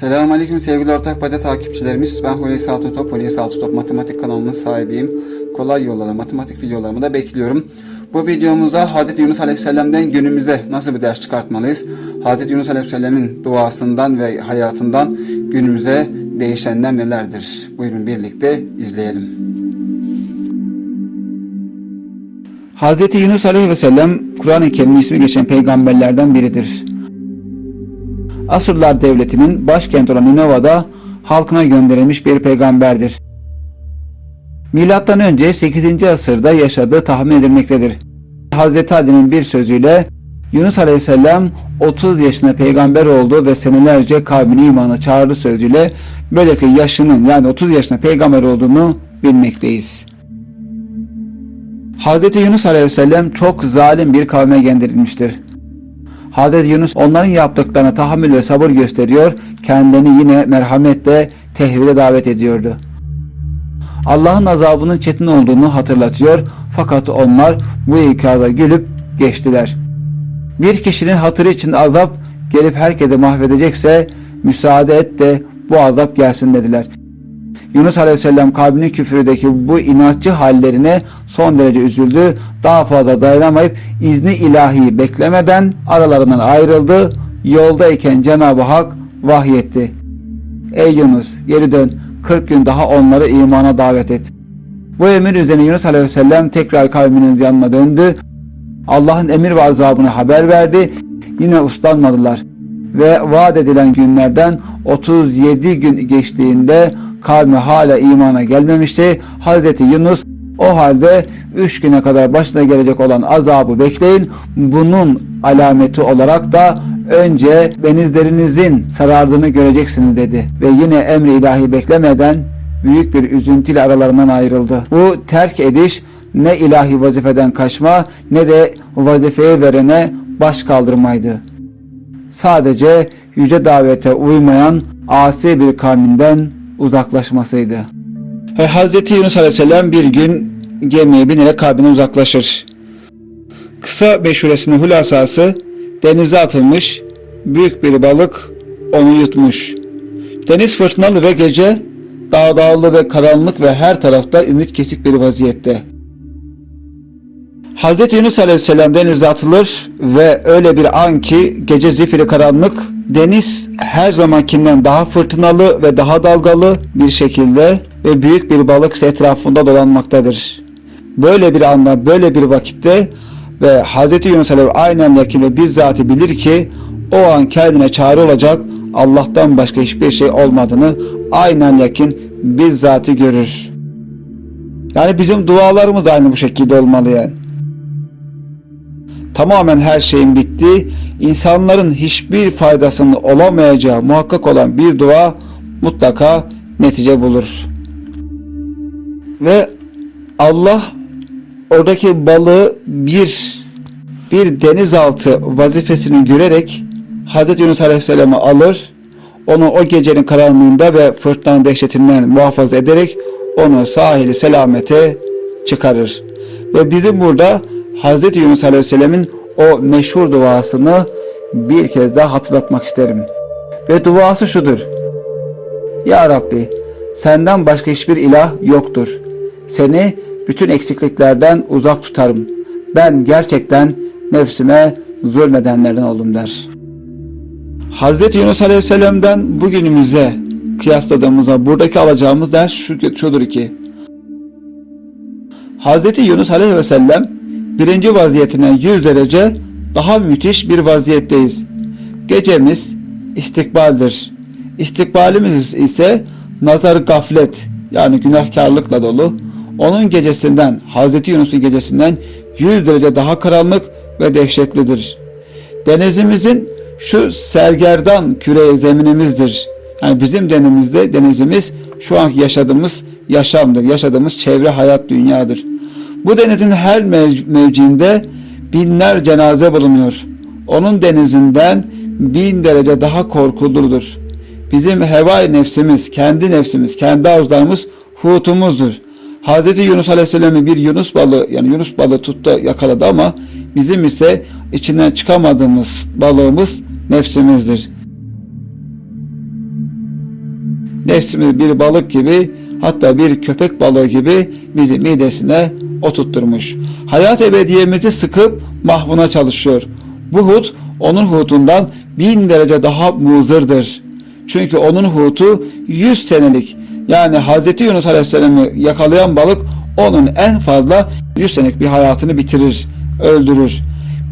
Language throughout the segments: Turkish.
Selamünaleyküm sevgili ortak payda takipçilerimiz. Ben Hulusi Altıntop, Hulusi Altıntop Matematik kanalının sahibiyim. Kolay yollarla matematik videolarımı da bekliyorum. Bu videomuzda Hz. Yunus Aleyhisselam'dan günümüze nasıl bir ders çıkartmalıyız? Hz. Yunus Aleyhisselam'ın duasından ve hayatından günümüze değişenler nelerdir? Buyurun birlikte izleyelim. Hz. Yunus Aleyhisselam Kur'an-ı Kerim ismi geçen peygamberlerden biridir. Asurlar devletinin başkenti olan Ninova'da halkına gönderilmiş bir peygamberdir. Milattan önce 8. asırda yaşadığı tahmin edilmektedir. Hazreti Ali'nin bir sözüyle Yunus Aleyhisselam 30 yaşında peygamber oldu ve senelerce kavmini imana çağırdı sözüyle böylece yaşının yani 30 yaşında peygamber olduğunu bilmekteyiz. Hazreti Yunus Aleyhisselam çok zalim bir kavme gönderilmiştir. Hazreti Yunus onların yaptıklarına tahammül ve sabır gösteriyor, kendilerini yine merhametle tehvile davet ediyordu. Allah'ın azabının çetin olduğunu hatırlatıyor fakat onlar bu ikada gülüp geçtiler. Bir kişinin hatırı için azap gelip herkese mahvedecekse müsaade et de bu azap gelsin dediler. Yunus Aleyhisselam kalbinin küfürdeki bu inatçı hallerine son derece üzüldü. Daha fazla dayanamayıp izni ilahi beklemeden aralarından ayrıldı. Yoldayken Cenab-ı Hak vahyetti. Ey Yunus geri dön 40 gün daha onları imana davet et. Bu emir üzerine Yunus Aleyhisselam tekrar kavminin yanına döndü. Allah'ın emir ve azabını haber verdi. Yine uslanmadılar ve vaat edilen günlerden 37 gün geçtiğinde kavmi hala imana gelmemişti. Hazreti Yunus o halde 3 güne kadar başına gelecek olan azabı bekleyin. Bunun alameti olarak da önce benizlerinizin sarardığını göreceksiniz dedi. Ve yine emri ilahi beklemeden büyük bir üzüntüyle aralarından ayrıldı. Bu terk ediş ne ilahi vazifeden kaçma ne de vazifeyi verene baş kaldırmaydı sadece yüce davete uymayan asi bir kavminden uzaklaşmasıydı. Ve Hz. Yunus Aleyhisselam bir gün gemiye binerek kavmine uzaklaşır. Kısa meşhuresinin hulasası denize atılmış büyük bir balık onu yutmuş. Deniz fırtınalı ve gece dağ dağlı ve karanlık ve her tarafta ümit kesik bir vaziyette. Hazreti Yunus Aleyhisselam denize atılır ve öyle bir an ki gece zifiri karanlık, deniz her zamankinden daha fırtınalı ve daha dalgalı bir şekilde ve büyük bir balık etrafında dolanmaktadır. Böyle bir anda, böyle bir vakitte ve Hazreti Yunus Aleyhisselam aynen yakin ve bizzati bilir ki o an kendine çare olacak Allah'tan başka hiçbir şey olmadığını aynen yakin bizzati görür. Yani bizim dualarımız da aynı bu şekilde olmalı yani tamamen her şeyin bittiği, insanların hiçbir faydasının olamayacağı muhakkak olan bir dua mutlaka netice bulur. Ve Allah oradaki balığı bir bir denizaltı vazifesini görerek Hazreti Yunus Aleyhisselam'ı alır, onu o gecenin karanlığında ve fırtınanın dehşetinden muhafaza ederek onu sahili selamete çıkarır. Ve bizim burada Hazreti Yunus Aleyhisselam'ın o meşhur duasını bir kez daha hatırlatmak isterim. Ve duası şudur. Ya Rabbi senden başka hiçbir ilah yoktur. Seni bütün eksikliklerden uzak tutarım. Ben gerçekten nefsime zulmedenlerden oldum der. Hazreti Yunus Aleyhisselam'dan bugünümüze kıyasladığımızda buradaki alacağımız ders şu, şudur ki Hazreti Yunus Aleyhisselam birinci vaziyetinden 100 derece daha müthiş bir vaziyetteyiz. Gecemiz istikbaldir. İstikbalimiz ise nazar gaflet yani günahkarlıkla dolu. Onun gecesinden Hazreti Yunus'un gecesinden 100 derece daha karanlık ve dehşetlidir. Denizimizin şu sergerdan küre zeminimizdir. Yani bizim denimizde denizimiz şu anki yaşadığımız yaşamdır. Yaşadığımız çevre hayat dünyadır. Bu denizin her mev mevciinde binler cenaze bulunuyor. Onun denizinden bin derece daha korkuludur. Bizim hevai nefsimiz, kendi nefsimiz, kendi arzularımız hutumuzdur. Hazreti Yunus Aleyhisselam'ı bir Yunus balığı yani Yunus balığı tuttu yakaladı ama bizim ise içinden çıkamadığımız balığımız nefsimizdir. Nefsimiz bir balık gibi hatta bir köpek balığı gibi bizi midesine oturtturmuş. Hayat ebediyemizi sıkıp mahvuna çalışıyor. Bu hut onun hutundan bin derece daha muzırdır. Çünkü onun hutu 100 senelik yani Hz. Yunus Aleyhisselam'ı yakalayan balık onun en fazla 100 senelik bir hayatını bitirir, öldürür.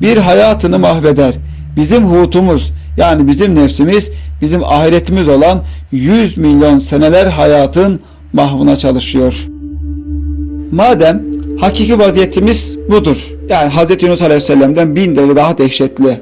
Bir hayatını mahveder. Bizim hutumuz yani bizim nefsimiz, bizim ahiretimiz olan 100 milyon seneler hayatın mahvuna çalışıyor. Madem hakiki vaziyetimiz budur. Yani Hz. Yunus Aleyhisselam'dan bin derece daha dehşetli.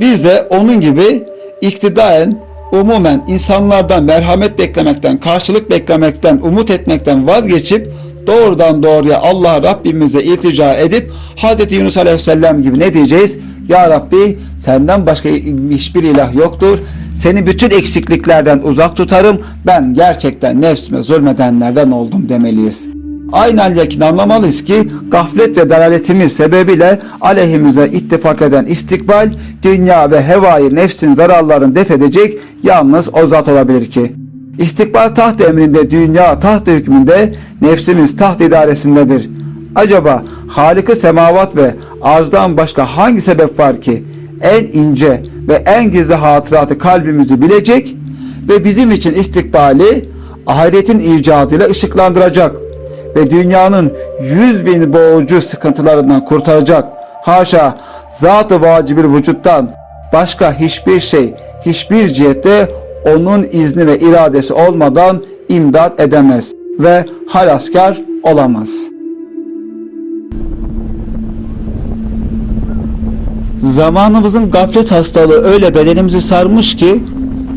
Biz de onun gibi iktidaen umumen insanlardan merhamet beklemekten, karşılık beklemekten, umut etmekten vazgeçip doğrudan doğruya Allah Rabbimize iltica edip Hz. Yunus Aleyhisselam gibi ne diyeceğiz? Ya Rabbi senden başka hiçbir ilah yoktur. Seni bütün eksikliklerden uzak tutarım. Ben gerçekten nefsime zulmedenlerden oldum demeliyiz. Aynen yakin anlamalıyız ki gaflet ve dalaletimiz sebebiyle aleyhimize ittifak eden istikbal, dünya ve hevai nefsin zararlarını def edecek yalnız o zat olabilir ki. İstikbal taht emrinde, dünya taht hükmünde, nefsimiz taht idaresindedir. Acaba Halık-ı semavat ve arzdan başka hangi sebep var ki en ince ve en gizli hatıratı kalbimizi bilecek ve bizim için istikbali ahiretin icadıyla ışıklandıracak ve dünyanın yüz bin boğucu sıkıntılarından kurtaracak. Haşa zat-ı vacibül vücuttan başka hiçbir şey, hiçbir cihette onun izni ve iradesi olmadan imdat edemez ve halaskar olamaz. Zamanımızın gaflet hastalığı öyle bedenimizi sarmış ki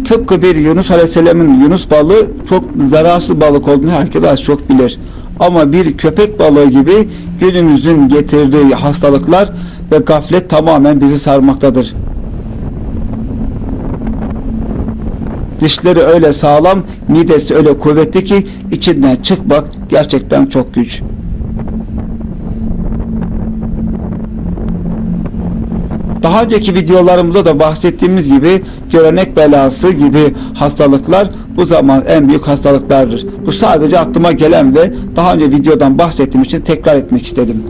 tıpkı bir Yunus Aleyhisselam'ın Yunus balığı çok zararsız balık olduğunu herkes az çok bilir. Ama bir köpek balığı gibi günümüzün getirdiği hastalıklar ve gaflet tamamen bizi sarmaktadır. Dişleri öyle sağlam, midesi öyle kuvvetli ki içinden çıkmak gerçekten çok güç. Daha önceki videolarımızda da bahsettiğimiz gibi görenek belası gibi hastalıklar bu zaman en büyük hastalıklardır. Bu sadece aklıma gelen ve daha önce videodan bahsettiğim için tekrar etmek istedim.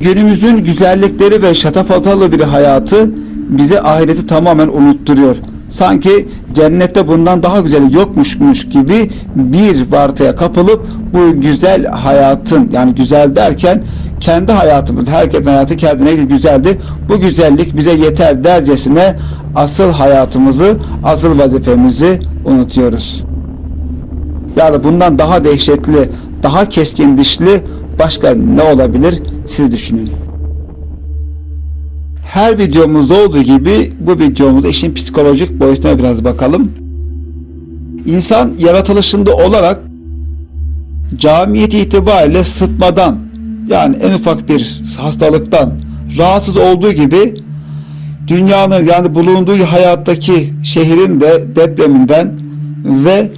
Günümüzün güzellikleri ve şatafatalı bir hayatı bize ahireti tamamen unutturuyor. Sanki cennette bundan daha güzeli yokmuşmuş gibi bir vartıya kapılıp bu güzel hayatın yani güzel derken kendi hayatımız, herkesin hayatı kendine güzeldi. Bu güzellik bize yeter dercesine asıl hayatımızı, asıl vazifemizi unutuyoruz. Yani bundan daha dehşetli, daha keskin dişli başka ne olabilir siz düşünün. Her videomuzda olduğu gibi bu videomuzda işin psikolojik boyutuna biraz bakalım. İnsan yaratılışında olarak camiyet itibariyle sıtmadan yani en ufak bir hastalıktan rahatsız olduğu gibi dünyanın yani bulunduğu hayattaki şehrin de depreminden ve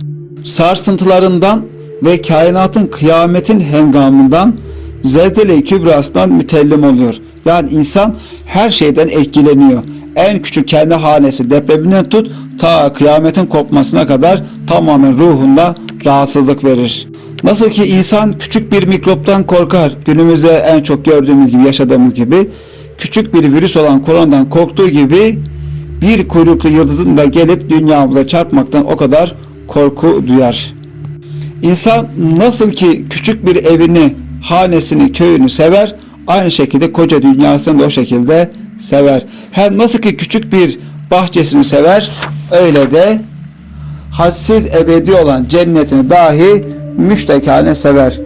sarsıntılarından ve kainatın kıyametin hengamından zerdele kübrasından mütellim oluyor. Yani insan her şeyden etkileniyor. En küçük kendi hanesi depreminden tut ta kıyametin kopmasına kadar tamamen ruhunda rahatsızlık verir. Nasıl ki insan küçük bir mikroptan korkar. Günümüzde en çok gördüğümüz gibi yaşadığımız gibi küçük bir virüs olan koronadan korktuğu gibi bir kuyruklu yıldızın da gelip dünyamıza çarpmaktan o kadar korku duyar. İnsan nasıl ki küçük bir evini, hanesini, köyünü sever, aynı şekilde koca dünyasını da o şekilde sever. Her nasıl ki küçük bir bahçesini sever, öyle de hadsiz ebedi olan cennetini dahi müştekane sever.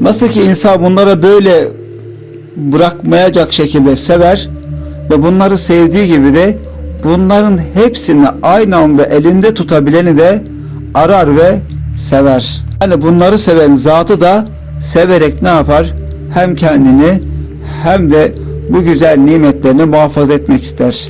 Nasıl ki insan bunları böyle bırakmayacak şekilde sever ve bunları sevdiği gibi de bunların hepsini aynı anda elinde tutabileni de arar ve sever. Yani bunları seven zatı da severek ne yapar? Hem kendini hem de bu güzel nimetlerini muhafaza etmek ister.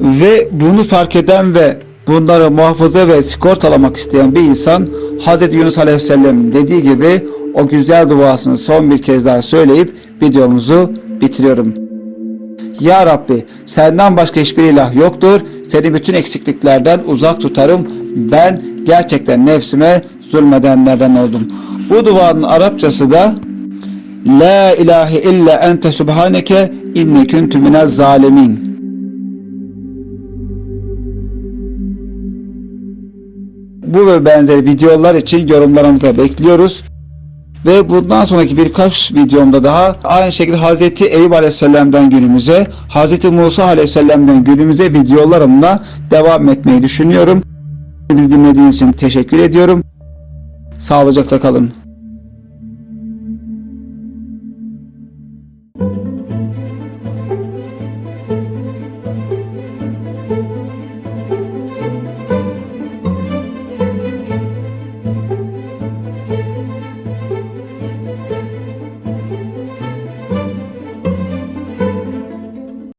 Ve bunu fark eden ve bunları muhafaza ve sigortalamak isteyen bir insan Hz. Yunus Aleyhisselam dediği gibi o güzel duasını son bir kez daha söyleyip videomuzu bitiriyorum. Ya Rabbi senden başka hiçbir ilah yoktur. Seni bütün eksikliklerden uzak tutarım. Ben gerçekten nefsime zulmedenlerden oldum. Bu duanın Arapçası da La ilahe illa ente subhaneke inni kuntu minez zalimin. Bu ve benzeri videolar için yorumlarınızı bekliyoruz. Ve bundan sonraki birkaç videomda daha aynı şekilde Hazreti Eyüp Aleyhisselam'dan günümüze, Hazreti Musa Aleyhisselam'dan günümüze videolarımla devam etmeyi düşünüyorum. Bizi dinlediğiniz için teşekkür ediyorum. Sağlıcakla kalın.